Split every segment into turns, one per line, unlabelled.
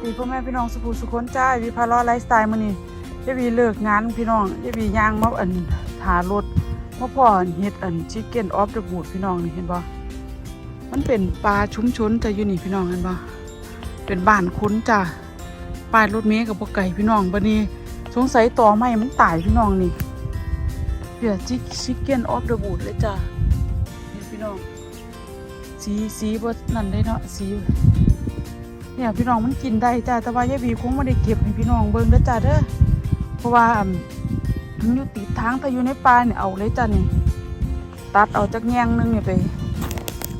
พ่อแม่พี่น้องสุภูสุคนจ้าวีพาล้อไลฟ์สไตล์มื้อนี้เยบีเลิกงานพี่น้องเยบีย่างมาอันหารถมาพ่อเฮ็ดอันชิคเก้นออฟเดอะบูดพี่น้องนี่เห็นบ่มันเป็นปลาชุมชนจะอยู่นี่พี่น้องเห็นบ่เป็นบ้านคุ้นจ้ะป้ายรถเมล์กับบ่ไก่พี่น้องบัดนี้สงสัยต่อไม้มันตายพี่น้องนี่เดี๋ยชิคชิคเก้นออฟเดอะบูดเลยจ้ะนี่พี่น้องสีสีบ่นั่นได้เนาะสี เนี่ยพี่น้องมันกินได้จ้าแต่ว่ายายบีคงไม่ได้เก็บให้พี่น้องเบิ่งเด้อจ้าเด้อเพราะว่ามันอยู่ติดทางแต่อยู่ในป่าเนี่ยเอาเลยจ้านี่ตัดเอาจากแยงหนึงเนี่ยไป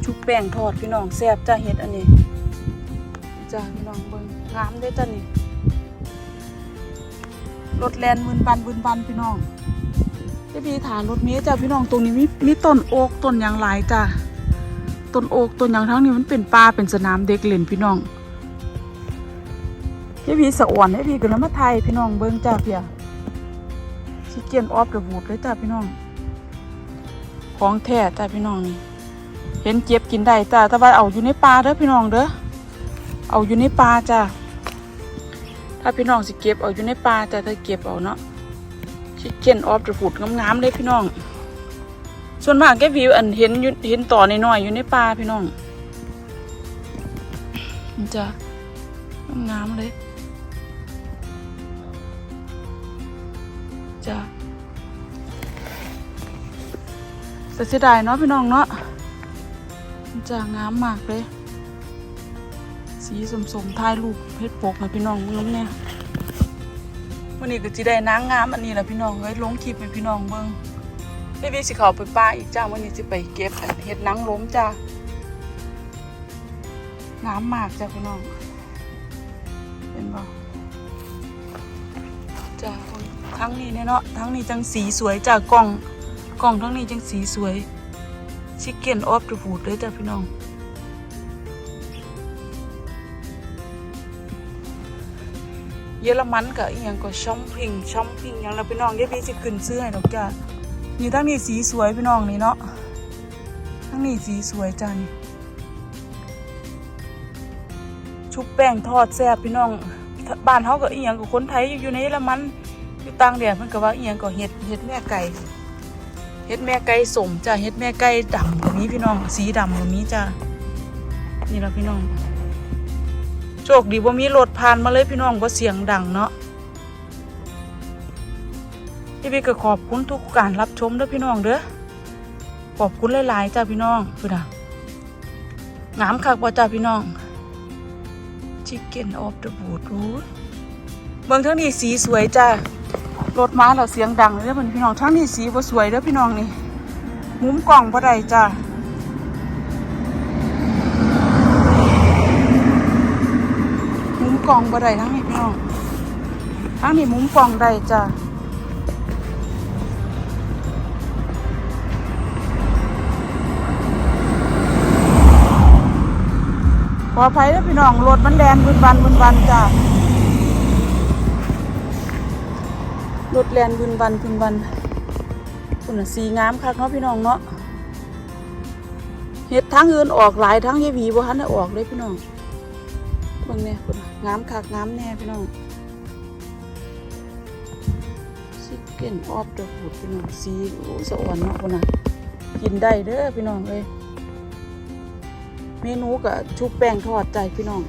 ชุบแป้งทอดพี่น้องแซ่บจ้าเห็ดอันนี้จ้าพี่น้องเบิ่งงามเด้อจ้านี่รถแลนบืนบันบืนบันพี่น้องยายบีถานรถเมล์จ้าพี่น้องตรงนี้มีมีต้นโอ๊กต้นยางหลายจ้าต้นโอ๊กต้นยางทั้งนี้มันเป็นป่าเป็นสนามเด็กเล่นพี่น้อง พี่พีสะอ่อนให้พี่กันแล้วมาไทยพี่น้องเบิ้งจ้าเพียชิเก้นออฟเดอะบูดเลยจ้าพี่น้อง ของแท้จ้าพี่น้องนี่เห็นเจ็บกินได้จ้าแต่ว่าเอาอยู่ในป่าเด้อพี่น้องเด้อเอาอยู่ในป่าจ้าถ้าพี่น้องสิเก็บเอาอยู่ในป่าจ้าถ้าเก็บเอาเนาะชิเก้นออฟเดอะบูดงามๆเลยพี่น้อง ส่วนมากแกวิวอันเห็นเห็นต่อน้อยๆอยู่ในป่าพี่น้องจ้างามเลย จ้ะแต่เสียดายเนาะพี่น้องเนาะมันจะงามมากเลย สีสมสมๆถ่ายรูปเพชรปกให้พี่น้องมึงน้ำเนี่ยวันนี้ก็จะได้นางงามอันนี้แหละพี่น้องเอ้ยลงคลิปให้พี่น้องเบิ่งเบบี้สิเขาไปป้าอีกจ้าวันนี้จะไปเก็บเห็ดนางล้มจ้างามมากจ้ะพี่น้องเห็นบ่จ้า ทั้งนี้เนาะทั้งนี้จังสีสวยจากกล่องกล่องทั้งนี้จังสีสวยชิคเก้นออฟเดอะฟูดเลยจ้าพี่น้องเยอรมันกับอีหยังก็ช้อมพิงช้อมพิงอย่างเราพี่น้องเดี๋ยวพี่จะขึ้นซื้อให้ดอกจ้านี่ทั้งนี้สีสวยพี่น้องนี่เนาะทั้งนี้สีสวยจ้านี่ชุบแป้งทอดแซ่บพี่น้องบ้านเขาก็อีหยังกับคนไทยอยู่ในเยอรมัน อยู่ต่างแดนมันก็ว่าอียงก็เฮ็ดเฮ็ดแม่ไก่เฮ็ดแม่ไก่สมจ้ะเฮ็ดแม่ไก่ดำก็มีพี่น้อง สีดำก็มีจ้ะนี่ละพี่น้อง โชคดีว่ามีรถผ่านมาเลยพี่น้องว่าเสียงดังเนาะพี่พี่ก็ขอบคุณทุกการรับชมด้อพี่น้องเด้อขอบคุณหลายๆจ้าพี่น้องพุ่นน่ะงามคักบ่จ้าพี่น้องชิคเก้นออฟเดอะบูดรู้เมืองทั้งนี้สีสวยจ้า รถม้าเราเสียงดังเลยเด้อพี่น้องทั้งนี้สีบ่สวยเด้อพี่น้องนี่มุมกล่องบ่ได้จ้ามุมกล่องบ่ได้ทั้งนี้พี่น้องทั้งนี้มุมกล่องได้จ้าขออภัยเด้อพี่น้องรถมันแลนบุนบันบุนบันจ้า รถแลนบุนบันบุนบันคุณน่ะสีงามคักเนาะพี่น้องเนาะเฮ็ดทั้งอื่นออกหลายทั้งยายหวีบ่ทันได้ออกเลยพี่น้องเบิ่งแน่คุณน่ะงามคักงามแน่พี่น้องชิคเก้นออฟเดอะฟูดพี่น้องสีโอ้สะอ่อนเนาะคุณน่ะกินได้เด้อพี่น้องเอ้ยเมนูกับชุบแป้งทอดใจพี่น้อง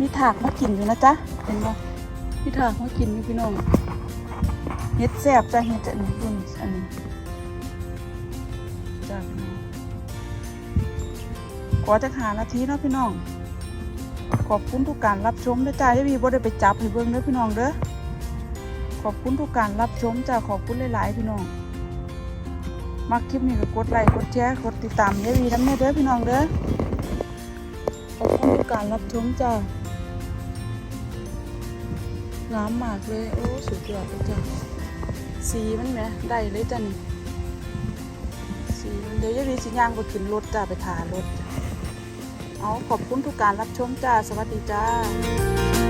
มีถากมากินอยู่นะจ๊ะเห็นปะมี พี่ถากมากินอยู่พี่น้องเฮ็ดแซ่บจ้ะเฮ็ดจะนี่คุณอันนี้จ้าพี่น้องขอจะหานาทีเนาะพี่น้อง ขอบคุณทุกการรับชมด้วยจ้าที่พี่บ่ได้ไปจับให้เบิ่งเด้อพี่น้องเด้อขอบคุณทุกการรับชมจ้าขอบคุณหลายๆพี่น้องมักคลิปนี้ก็กดไลค์กดแชร์กดติดตามยายวีน้ำแน่เด้อพี่น้องเด้อขอบคุณทุกการรับชมจ้า งามมากเลย โอ้สุดยอดเลยจ้ะสีมันแหมได้เลยจ้ะนี่สีเดี๋ยวจะมีสิย่างไปขึ้นรถจ้าไปถ่ารถ เอาขอบคุณทุกการรับชมจ้า สวัสดีจ้า